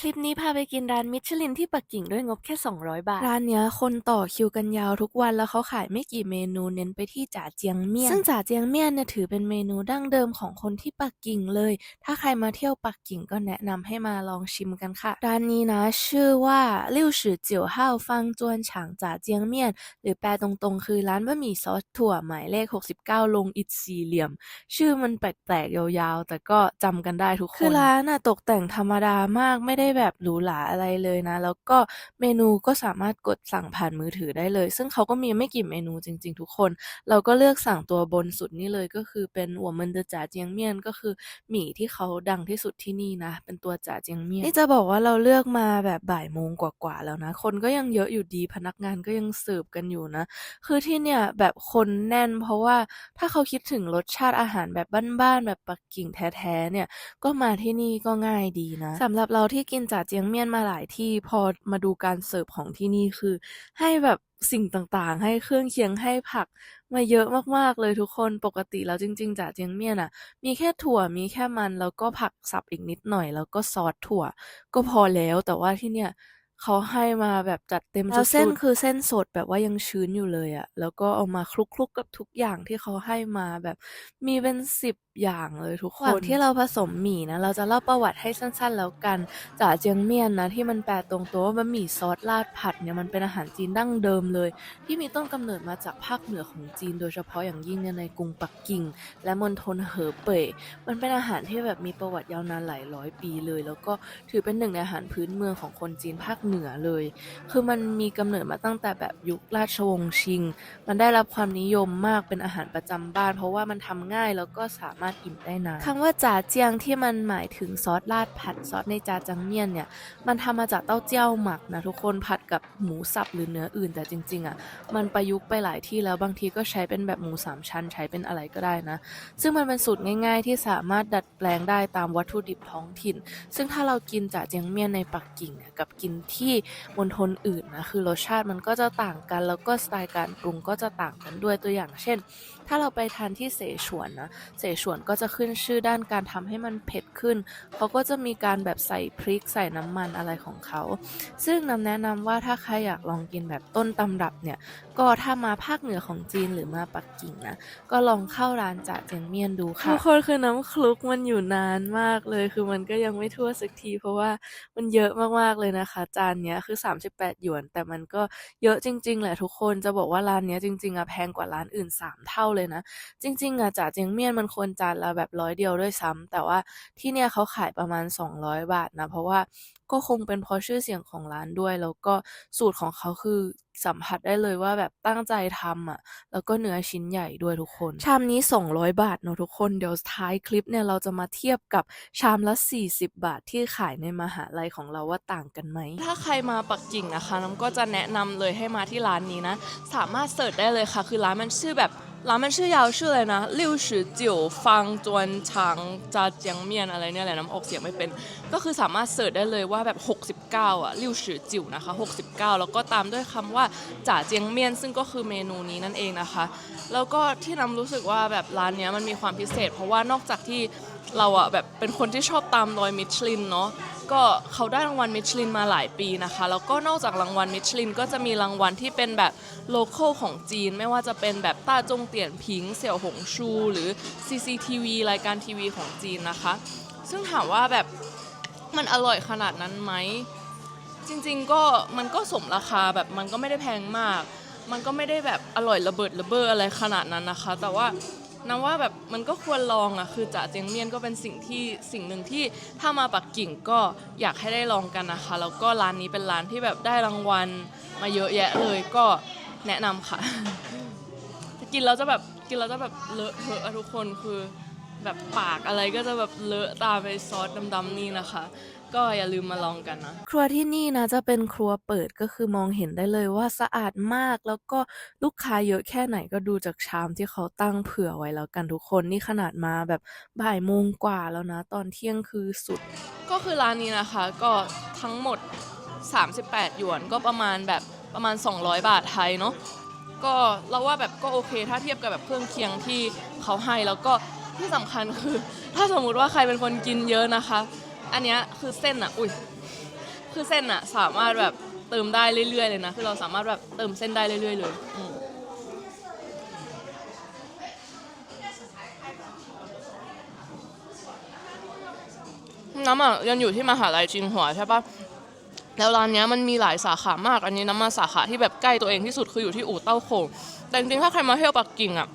คลิปนี้พาไปกินร้านมิชลินที่ปักกิ่งด้วยงบแค่ 200 บาท ร้านเนี้ยคนต่อคิวกันยาวทุกวันแล้วเขาขายไม่กี่เมนูเน้นไปที่จ่าเจียงเมี่ยน ซึ่งจ่าเจียงเมี่ยนเนี่ยถือเป็นเมนูดั้งเดิมของคนที่ปักกิ่งเลย ถ้าใครมาเที่ยวปักกิ่งก็แนะนำให้มาลองชิมกันค่ะ ร้านนี้นะชื่อว่าลิ่วฉือเจียวห้าวฟังจวนฉางจ่าเจียงเมี่ยน หรือแปลตรงๆ คือร้านบะหมี่ซอสถั่วหมายเลข 69 ลงอิฐสี่เหลี่ยม ชื่อมันแปลกๆยาวๆ แต่ก็จำกันได้ทุกคน คือร้านน่ะตกแต่งธรรมดามากไม่ได้แบบหรูหราอะไรเลยนะ แล้วก็เมนูก็สามารถกดสั่งผ่านมือถือได้เลย ซึ่งเขาก็มีไม่กี่เมนูจริง ๆ ทุกคน เราก็เลือกสั่งตัวบนสุดนี่เลยก็คือเป็นหัวมันเดอจ่าเจียงเมียนก็คือหมี่ที่เขาดังที่สุดที่นี่นะ เป็นตัวจ่าเจียงเมียนนี่จะบอกว่าเราเลือกมาแบบบ่ายโมงกว่าๆแล้วนะ คนก็ยังเยอะอยู่ดีพนักงานก็ยังเสิร์ฟกันอยู่นะ คือที่เนี่ยแบบคนแน่น เพราะว่าถ้าเขาคิดถึงรสชาติอาหารแบบบ้านๆแบบปักกิ่งแท้ๆเนี่ยก็มาที่นี่ก็ง่ายดีนะสำหรับเราที่กินจ่าเจียงเมี่ยนมาหลายที่พอมาดูการเสิร์ฟของที่นี่คือ ให้แบบสิ่งต่างๆ ให้เครื่องเคียงให้ผักมาเยอะมากๆเลยทุกคนปกติแล้วจริง ๆจ่าเจียงเมี่ยนอะ มีแค่ถั่วมีแค่มันแล้วก็ผักสับอีกนิดหน่อย แล้วก็ซอสถั่ว ก็พอแล้วแต่ว่าที่เนี่ย เขาให้มาแบบจัดเต็มแล้วเส้นคือเส้นสดแบบว่ายังชื้นอยู่เลยอะ แล้วก็เอามาคลุก ๆ กับทุกอย่างที่เขาให้มาแบบมีเป็นสิบอย่างเลยทุกคนก่อนที่เราผสมหมี่นะ เราจะเล่าประวัติให้สั้น ๆ แล้วกัน จ่าเจียงเมี่ยนนะ ที่มันแปลตรงตัวว่าบะหมี่ซอสราดผัดเนี่ย มันเป็นอาหารจีนดั้งเดิมเลย ที่มีต้นกำเนิดมาจากภาคเหนือของจีน โดยเฉพาะอย่างยิ่งเนี่ยในกรุงปักกิ่ง และมณฑลเหอเป่ย มันเป็นอาหารที่แบบมีประวัติยาวนานหลายร้อยปีเลย แล้วก็ถือเป็นหนึ่งในอาหารพื้นเมืองของคนจีนภาคเหนือเลย คือมันมีกำเนิดมาตั้งแต่แบบยุคราชวงศ์ชิง มันได้รับความนิยมมากเป็นอาหารประจำบ้าน เพราะว่ามันทำง่ายแล้วก็สามารถอิ่มได้นานคำว่าจ่าเจียงที่มันหมายถึงซอสราดผัดซอสในจาจังเมี่ยนเนี่ย มันทำมาจากเต้าเจี้ยวหมักนะทุกคนผัดกับหมูสับหรือเนื้ออื่น แต่จริงๆอะมันประยุกต์ไปหลายที่แล้วบางทีก็ใช้เป็นแบบหมูสามชั้นใช้เป็นอะไรก็ได้นะ ซึ่งมันเป็นสูตรง่าย ๆ ที่สามารถดัดแปลงได้ตามวัตถุดิบท้องถิ่น ซึ่งถ้าเรากินจ่าเจียงเมี่ยนในปักกิ่งกับกินที่มณฑลอื่นนะคือรสชาติมันก็จะต่างกัน แล้วก็สไตล์การปรุงก็จะต่างกันด้วยตัวอย่างเช่นถ้าเราไปทานที่เสฉวนนะ เสฉวนก็จะขึ้นชื่อด้านการทำให้มันเผ็ดขึ้น เขาก็จะมีการแบบใส่พริกใส่น้ำมันอะไรของเขา ซึ่งนำแนะนำว่าถ้าใครอยากลองกินแบบต้นตำรับเนี่ย ก็ถ้ามาภาคเหนือของจีนหรือมาปักกิ่งนะ ก็ลองเข้าร้านจ่าเจียงเมียนดูค่ะทุกคนคือน้ำคลุกมันอยู่นานมากเลย คือมันก็ยังไม่ทั่วสักที เพราะว่ามันเยอะมากๆเลยนะคะ จานเนี้ยคือ 38 หยวน แต่มันก็เยอะจริง ๆ แหละทุกคน จะบอกว่าร้านเนี้ยจริงๆอะแพงกว่าร้านอื่น 3 เท่าเลยนะ จริง ๆอะจ่าเจียงเมี่ยนมันควรจานละแบบร้อยเดียวด้วยซ้ำแต่ว่าที่เนี่ยเขาขายประมาณ 200 บาทนะ เพราะว่าก็คงเป็นเพราะชื่อเสียงของร้านด้วย แล้วก็สูตรของเขาคือสัมผัสได้เลยว่าแบบตั้งใจทำอะ แล้วก็เนื้อชิ้นใหญ่ด้วยทุกคน ชามนี้ 200 บาทเนอะทุกคน เดี๋ยวท้ายคลิปเนี่ยเราจะมาเทียบกับชามละ 40 บาทที่ขายในมหาลัยของเราว่าต่างกันไหม ถ้าใครมาปักกิ่งนะคะน้ำก็จะแนะนำเลยให้มาที่ร้านนี้นะ สามารถเสิร์ชได้เลยค่ะ คือร้านมันชื่อแบบ ร้านมันชื่อยาวชื่ออะไรนะลิวชือเจียวฟังจวนชางจาเจียงเมียนอะไรเนี่ยแหละน้ำออกเสียงไม่เป็น ก็คือสามารถเสิร์ชได้เลยว่าแบบ 69 อะลิวชือจิ๋วนะคะ 69 แล้วก็ตามด้วยคำว่าจ่าเจียงเมียน ซึ่งก็คือเมนูนี้นั่นเองนะคะ แล้วก็ที่น้ำรู้สึกว่าแบบร้านเนี้ยมันมีความพิเศษ เพราะว่านอกจากที่เราอะแบบเป็นคนที่ชอบตามรอยมิชลินเนาะ ก็เขาได้รางวัลมิชลินมาหลายปีนะคะ แล้วก็นอกจากรางวัลมิชลินก็จะมีรางวัลที่เป็นแบบโลเคอลของจีน ไม่ว่าจะเป็นแบบต้าจงเตียนผิง เสี่ยวหงชู หรือ CCTV รายการทีวีของจีนนะคะ ซึ่งถามว่าแบบมันอร่อยขนาดนั้นไหม จริงๆก็มันก็สมราคาแบบมันก็ไม่ได้แพงมาก มันก็ไม่ได้แบบอร่อยระเบิดระเบ้ออะไรขนาดนั้นนะคะ แต่ว่า น้ำว่าแบบมันก็ควรลองอะคือจ่าเจียงเมียนก็เป็นสิ่งที่สิ่งหนึ่งที่ถ้ามาปักกิ่งก็อยากให้ได้ลองกันนะคะ แล้วก็ร้านนี้เป็นร้านที่แบบได้รางวัลมาเยอะแยะเลยก็แนะนำค่ะ กินแล้วจะแบบกินแล้วจะแบบเลอะเทอะอะทุกคนคือแบบปากอะไรก็จะแบบเลอะตามไปซอสดำๆนี่นะคะ ก็อย่าลืมมาลองกันนะ ครัวที่นี่นะจะเป็นครัวเปิดก็คือมองเห็นได้เลยว่าสะอาดมากแล้วก็ลูกค้าเยอะแค่ไหนก็ดูจากชามที่เขาตั้งเผื่อไว้แล้วกันทุกคนนี่ขนาดมาแบบบ่ายโมงกว่าแล้วนะ ตอนเที่ยงคือสุด ก็คือร้านนี้นะคะ ก็ทั้งหมด 38 หยวนก็ประมาณแบบประมาณ 200 บาทไทยเนาะก็เราว่าแบบก็โอเค ถ้าเทียบกับแบบเครื่องเคียงที่เขาให้แล้วก็ที่สำคัญคือ ถ้าสมมุติว่าใครเป็นคนกินเยอะนะคะ อันเนี้ยคือเส้นอะ อุ้ย คือเส้นอะสามารถแบบเติมได้เรื่อยๆเลยนะ คือเราสามารถแบบเติมเส้นได้เรื่อยๆเลยอืมน้ำอะเรียนอยู่ที่มหาลัยจินหัวใช่ปะแล้วร้านเนี้ยมันมีหลายสาขามาก อันนี้น้ำมาสาขาที่แบบใกล้ตัวเองที่สุดคืออยู่ที่อู่เต้าโขงแต่จริงๆถ้าใครมาเที่ยวปักกิ่งอะ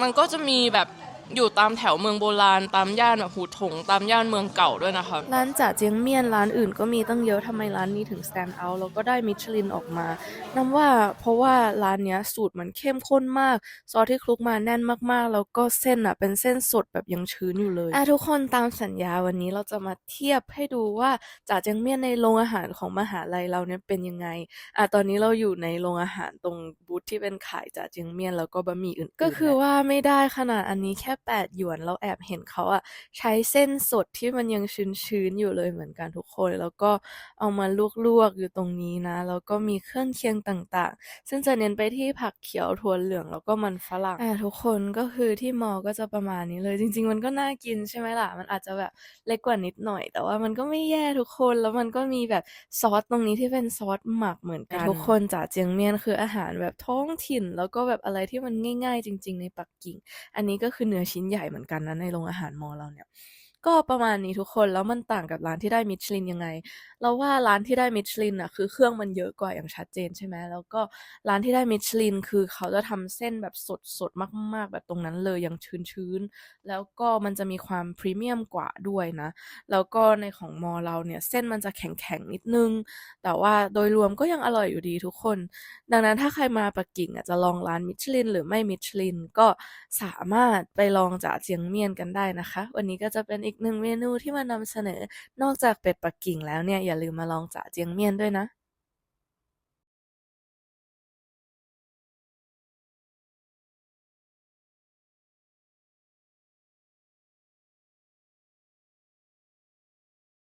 มันก็จะมีแบบ อยู่ตามแถวเมืองโบราณตามย่านแบบหูถงตามย่านเมืองเก่าด้วยนะคะ ร้านจ่าเจียงเมี่ยนร้านอื่นก็มีตั้งเยอะทำไมร้านนี้ถึง stand out แล้วก็ได้มิชลินออกมาน้ำว่าเพราะว่าร้านเนี้ยสูตรมันเข้มข้นมาก ซอสที่คลุกมาแน่นมากๆ แล้วก็เส้นอะเป็นเส้นสดแบบยังชื้นอยู่เลยอะทุกคนตามสัญญาวันนี้เราจะมาเทียบให้ดูว่าจ่าเจียงเมี่ยนในโรงอาหารของมหาลัยเราเนี่ยเป็นยังไงอะตอนนี้เราอยู่ในโรงอาหารตรงบูธที่เป็นขายจ่าเจียงเมี่ยนแล้วก็บะหมี่อื่นๆก็คือว่าไม่ได้ขนาดอันนี้แค่8หยวนเราแอบเห็นเขาอะใช้เส้นสดที่มันยังชื้นๆอยู่เลยเหมือนกันทุกคน แล้วก็เอามาลวกๆอยู่ตรงนี้นะ แล้วก็มีเครื่องเคียงต่างๆ ซึ่งจะเน้นไปที่ผักเขียวถั่วเหลืองแล้วก็มันฝรั่งอะทุกคนก็คือที่มอก็จะประมาณนี้เลยจริง ๆ มันก็น่ากินใช่ไหมล่ะมันอาจจะแบบเล็กกว่านิดหน่อย แต่ว่ามันก็ไม่แย่ทุกคนแล้วมันก็มีแบบซอสตรงนี้ที่เป็นซอสหมักเหมือนกันทุกคนจ่าเจียงเมี่ยนคืออาหารแบบท้องถิ่น แล้วก็แบบอะไรที่มันง่าย ๆ จริง ๆ ในปักกิ่ง อันนี้ก็คือเนื้อชิ้นใหญ่เหมือนกันนะในโรงอาหารมอเราเนี่ย ก็ประมาณนี้ทุกคนแล้วมันต่างกับร้านที่ได้มิชลินยังไง เราว่าร้านที่ได้มิชลินอะคือเครื่องมันเยอะกว่าอย่างชัดเจนใช่ไหมแล้วก็ร้านที่ได้มิชลินคือเขาจะทำเส้นแบบสดสดมากๆ แบบตรงนั้นเลยอยังชื้นๆแล้วก็มันจะมีความพรีเมียมกว่าด้วยนะ แล้วก็ในของมอเราเนี่ยเส้นมันจะแข็งๆนิดนึง แต่ว่าโดยรวมก็ยังอร่อยอยู่ดีทุกคน ดังนั้นถ้าใครมาปักกิ่งอะจะลองร้านมิชลินหรือไม่มิชลินก็สามารถไปลองจ่าเจียงเมียนกันได้นะคะ วันนี้ก็จะเป็นอีกกหนึ่งเมนูที่มานำเสนอ นอกจากเป็ดปักกิ่งแล้วเนี่ยอย่าลืมมาลองจ่าเจียงเมี่ยนด้วยนะ